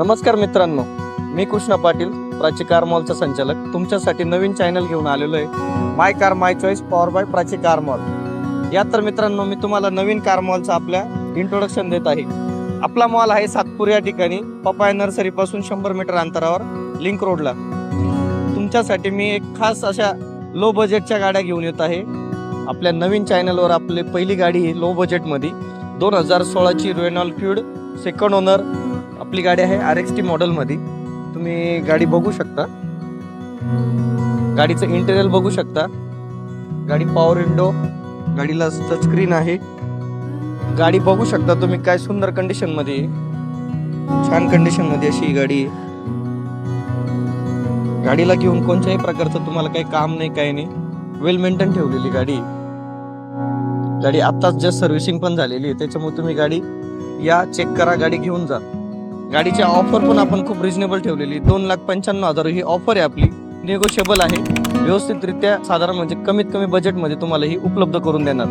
नमस्कार मित्रांनो मी कृष्णा पाटील प्राची कार मॉलचा संचालक. तुमच्यासाठी नवीन चॅनल घेऊन आलेलो आहे my car my choice power by Prachi car mall. या तर मित्रांनो मी तुम्हाला नवीन कार मॉलचं आपल्या इंट्रोडक्शन देत आहे. आपला मॉल आहे सातपूर या ठिकाणी पपाय नर्सरीपासून शंभर मीटर अंतरावर लिंक रोडला. तुमच्यासाठी मी एक खास अशा लो बजेटच्या गाड्या घेऊन येत आहे. आपल्या नवीन चॅनलवर आपली पहिली गाडी लो बजेटमध्ये दोन हजार सोळाची रेनॉल्ड फ्यूड सेकंड ओनर आपली गाडी आहे आर एक्स टी मॉडेलमध्ये. तुम्ही गाडी बघू शकता. गाडीचं इंटेरियल बघू शकता. गाडी पॉवर विंडो गाडीला टचस्क्रीन आहे. गाडी बघू शकता तुम्ही काय सुंदर कंडिशनमध्ये छान कंडिशनमध्ये अशी ही गाडी आहे. गाडीला घेऊन कोणत्याही प्रकारचं तुम्हाला काही काम नाही काही नाही. वेल मेंटेन ठेवलेली गाडी गाडी आत्ताच जस्ट सर्व्हिसिंग पण झालेली आहे. त्याच्यामुळे तुम्ही गाडी या चेक करा गाडी घेऊन जा. गाडीची ऑफर पण आपण खूप रिजनेबल ठेवलेली दोन लाख पंच्याण्णव हजार ही ऑफर आहे आपली. निगोशिएबल आहे. व्यवस्थितरित्या साधारण म्हणजे कमीत कमी बजेटमध्ये तुम्हाला ही उपलब्ध करून देणार.